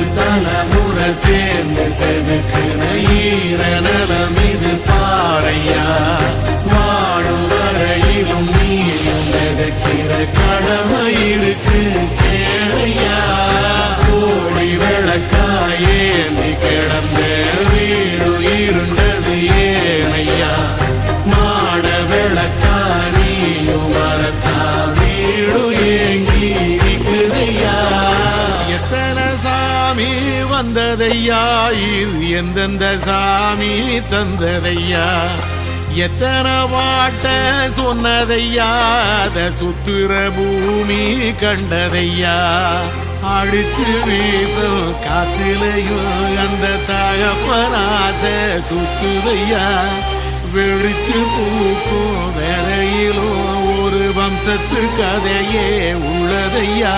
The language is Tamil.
ஒரு தலைமுறை சேர்ந்து செதுக்குன ஈர நலம் இது பாறையா? வாழும் வரையிலும் நீயும் மிதக்கிற கடமை இருக்கு கேளையா? கோடி விளக்காயேந்தி கிடந்த வீடு இருண்டது ஏனையா? மாட விளக்கா நீயும் வரத்தா வீடு ஏங்க சாமி வந்ததையா? இது எந்தெந்த சாமி தந்ததையா? எத்தனை வாட்ட சொன்னதையா? அத சுத்துற பூமி கண்டதையா? அடிச்சு வீசும் காத்திலையும் அந்த தகப்பனாச சுத்துதையா? வெளிச்சு பூக்கும் வேலையிலும் ஒரு வம்சத்து கதையே உள்ளதையா?